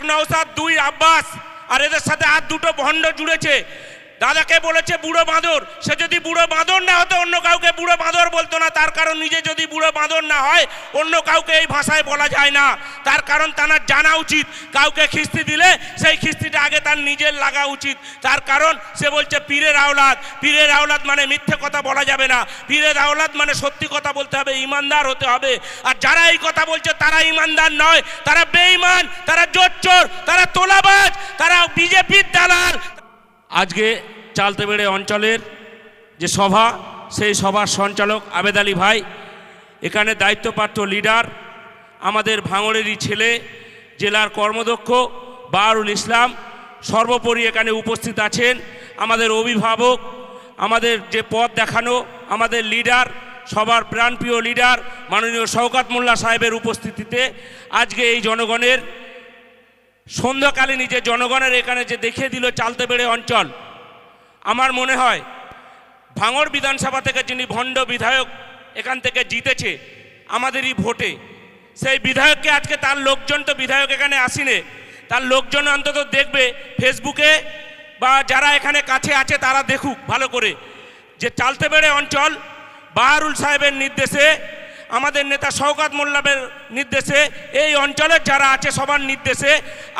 এক নওসাদ, দুই আব্বাস, আর এদের সাথে আর দুটো ভণ্ড জুড়েছে। দাদাকে বলেছে, বুড়ো বাঁদর। সে যদি বুড়ো বাঁদর না হতো, অন্য কাউকে বুড়ো বাঁদর বলতো না। তার কারণ নিজে যদি বুড়ো বাঁদর না হয়, অন্য কাউকে এই ভাষায় বলা যায় না। তার কারণ তার জানা উচিত। কাউকে খিস্তি দিলে, সেই খিস্তিটা আগে তার নিজের লাগা উচিত। তার কারণ সে বলছে, পীরের আওলাদ। পীরের আওলাদ মানে মিথ্যে কথা বলা যাবে না। পীরের আওলাদ মানে সত্যি কথা বলতে হবে, ইমানদার হতে হবে। আর যারা এই কথা বলছে, তারা ইমানদার নয়। তারা বেঈমান, তারা জোচ্চোর, তারা তোলাবাজ, তারা বিজেপির দালাল। আজকে চালতেবেড়ে অঞ্চলের যে সভা, সেই সভার সঞ্চালক আবেদ আলী ভাই, এখানে দায়িত্বপ্রাপ্ত লিডার, আমাদের ভাঙড়েরই ছেলে, জেলার কর্মদক্ষ বাহারুল ইসলাম, সর্বোপরি এখানে উপস্থিত আছেন। আমাদের অভিভাবক, আমাদের যে পথ দেখানো, আমাদের লিডার সবার প্রাণপ্রিয় লিডার মাননীয় শওকাত মোল্লা সাহেবের উপস্থিতিতে আজকে এই জনগণের সন্ধ্যাকালীন যে জনগণের এখানে যে দেখিয়ে দিল চালতে বেড়ে অঞ্চল, আমার মনে হয় ভাঙর বিধানসভা থেকে যিনি ভণ্ড বিধায়ক এখান থেকে জিতেছে আমাদেরই ভোটে, সেই বিধায়ককে আজকে তার লোকজন তো বিধায়ক এখানে আসিনে, তার লোকজন অন্তত দেখবে ফেসবুকে বা যারা এখানে কাছে আছে তারা দেখুক ভালো করে যে চালতে বেড়ে অঞ্চল বাহারুল সাহেবের নির্দেশে, আমাদের নেতা শওকাত মোল্লাবের নির্দেশে, এই অঞ্চলের যারা আছে সবার নির্দেশে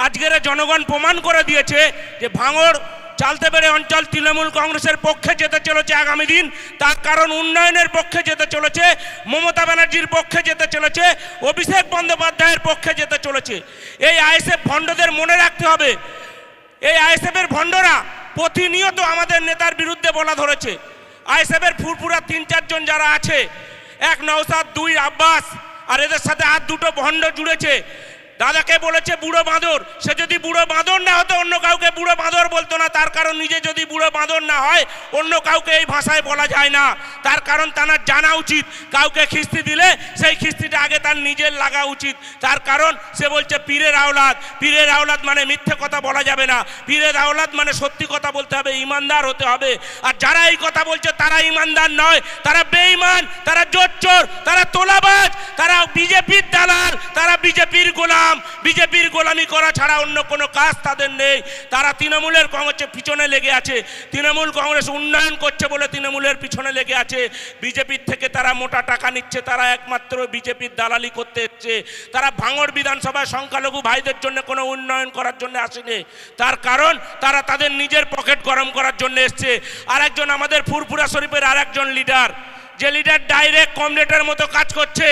আজকের জনগণ প্রমাণ করে দিয়েছে যে ভাঙড় চালতে পেরে অঞ্চল তৃণমূল কংগ্রেসের পক্ষে যেতে চলেছে আগামী দিন, তার কারণ উন্নয়নের পক্ষে যেতে চলেছে, মমতা ব্যানার্জির পক্ষে যেতে চলেছে, অভিষেক বন্দ্যোপাধ্যায়ের পক্ষে যেতে চলেছে। এই আইএসএফ ভণ্ডদের মনে রাখতে হবে। এই আইএসএফের ভণ্ডরা প্রতিনিয়ত আমাদের নেতার বিরুদ্ধে বলা ধরেছে। আইএসএফের ফুরফুরা তিন, চারজন যারা আছে, এক নওসাদ, দুই আব্বাস, আর এদের সাথে আর দুটো ভণ্ড জুড়েছে। দাদাকে বলেছে বুড়ো বাঁদর। সে যদি বুড়ো বাঁদর না হতো, অন্য কাউকে বুড়ো বাঁদর বলতো না। তার কারণ নিজে যদি বুড়ো বাঁদর না হয়, অন্য কাউকে এই ভাষায় বলা যায় না। তার কারণ তার জানা উচিত। কাউকে খিস্তি দিলে, সেই খিস্তিটা আগে তার নিজের লাগা উচিত। তার কারণ সে বলছে, পীরের আওলাদ। পীরের আওলাদ মানে মিথ্যে কথা বলা যাবে না। পীরের আওলাদ মানে সত্যি কথা বলতে হবে, ইমানদার হতে হবে। আর যারা এই কথা বলছে, তারা ইমানদার নয়। তারা বেঈমান, তারা জোর জোচ্চোর, তারা তোলাবাজ, তারা বিজেপির দালাল, তারা বিজেপির গোলাম। বিজেপির গোলামি করা ছাড়া অন্য কোনো কাজ তাদের নেই। তারা তৃণমূলের কংগ্রেসের পিছনে লেগে আছে। তৃণমূল কংগ্রেস উন্নয়ন করছে বলে তৃণমূলের পিছনে লেগে আছে। বিজেপির থেকে তারা মোটা টাকা নিচ্ছে, তারা একমাত্র বিজেপির দালালি করতে এসছে। তারা ভাঙড় বিধানসভায় সংখ্যালঘু ভাইদের জন্য কোনো উন্নয়ন করার জন্য আসেনি। তার কারণ, তারা তাদের নিজের পকেট গরম করার জন্য এসছে। আর একজন আমাদের ফুরফুরা শরীফের আর একজন লিডার, যে লিডার ডাইরেক্ট কমরেডের মতো কাজ করছে।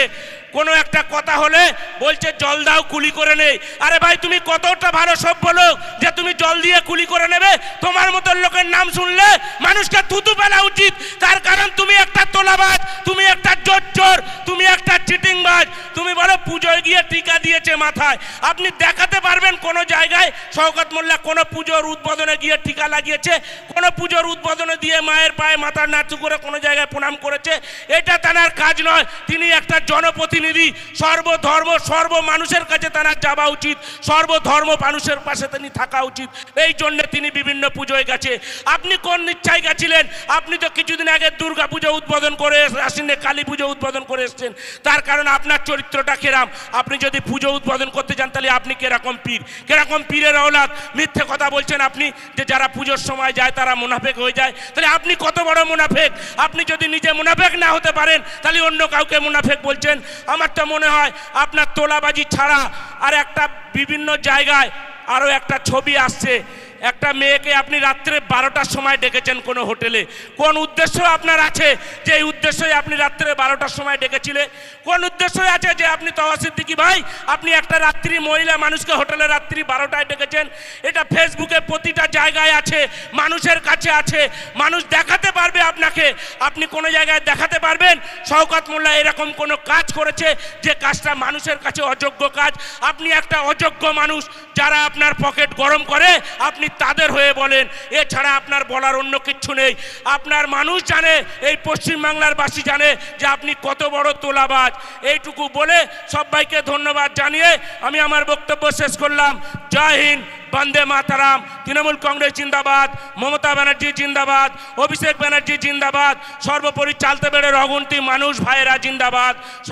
কোনো একটা কথা হলে বলছে, জল দাও, কুলি করে নেই। আরে ভাই, তুমি কতটা ভালো সভ্য লোক যে তুমি জল দিয়ে কুলি করে নেবে? তোমার মতো লোকের নাম শুনলে মানুষকে থুতু ফেলা উচিত। তার কারণ তুমি একটা তোলাবাজ। তুমি একটা জোচ্চোর তুমি একটা চিটিংবাজ, তুমি বলো পুজোয় গিয়ে টিকা দিয়েছে মাথায়। আপনি দেখাতে পারবেন কোনো জায়গায় শওকত মোল্লা কোনো পুজোর উদ্বোধনে গিয়ে টিকা লাগিয়েছে, কোনো পুজোর উদ্বোধনে দিয়ে মায়ের পায়ে মাথা নাচু করে কোনো জায়গায় প্রণাম করেছে। এটা তার কাজ নয়, তিনি একটা জনপ্রতিনিধি। সর্বধর্ম, সর্ব মানুষের কাছে তার যাওয়া উচিত, সর্বধর্ম মানুষের পাশে তিনি থাকা উচিত। এই জন্য তিনি বিভিন্ন পুজোয় গেছে। আপনি কোন ইচ্ছায় গেছিলেন? আপনি তো কিছুদিন আগে দুর্গা পুজো উদ্বোধন করে আসেন কালী পুজো উদ্বোধন করে এসছেন। তার কারণ আপনার চরিত্রটা কেরাম। আপনি যদি পুজো উদ্বোধন করতে চান তাহলে আপনি কেরকম পীর। কেরকম পীরের অলাদ মিথ্যে কথা বলছেন আপনি যে যারা পুজোর সময় যায়, তারা মুনাফেক হয়ে যায়। তাহলে আপনি কত বড় মুনাফেক? আপনি যদি নিজে মুনাফেক না হতে পারেন, তাহলে অন্য কাউকে মুনাফেক বলছেন। আমার তো মনে হয় আপনার তোলাবাজি ছাড়া আর একটা বিভিন্ন জায়গায় আরও একটা ছবি আসছে। একটা মেয়েকে আপনি রাত্রে বারোটার সময় ডেকেছেন কোনো হোটেলে। কোন উদ্দেশ্য আপনার আছে যে উদ্দেশ্যই আপনি রাত্রে বারোটার সময় ডেকেছিলেন কোন উদ্দেশ্যই আছে যে আপনি তহসিদ্দিকি ভাই, আপনি একটা রাত্রি মহিলা মানুষকে হোটেলে রাত্রি বারোটায় ডেকেছেন? এটা ফেসবুকে প্রতিটা জায়গায় আছে, মানুষের কাছে আছে, মানুষ দেখাতে পারবে আপনাকে। আপনি কোনো জায়গায় দেখাতে পারবেন? শওকত মোল্লা এরকম কোনো কাজ করেছে যে কাজটা মানুষের কাছে অযোগ্য কাজ? আপনি একটা অযোগ্য মানুষ যারা আপনার পকেট গরম করে, আপনি তাদের হয়ে বলেন, এছাড়া আপনার বলার অন্য কিচ্ছু নেই। আপনার মানুষ জানে, এই পশ্চিমবাংলার বাসী জানে যে আপনি কত বড় তোলাবাজ। এইটুকু বলে সবাইকে ধন্যবাদ জানিয়ে আমি আমার বক্তব্য শেষ করলাম। জয় হিন্দ, বন্দে মাতারাম। তৃণমূল কংগ্রেস জিন্দাবাদ, মমতা ব্যানার্জি জিন্দাবাদ, অভিষেক ব্যানার্জি জিন্দাবাদ, সর্বোপরি চালতে বেড়ে রগুন্তি মানুষ ভাইয়েরা জিন্দাবাদ।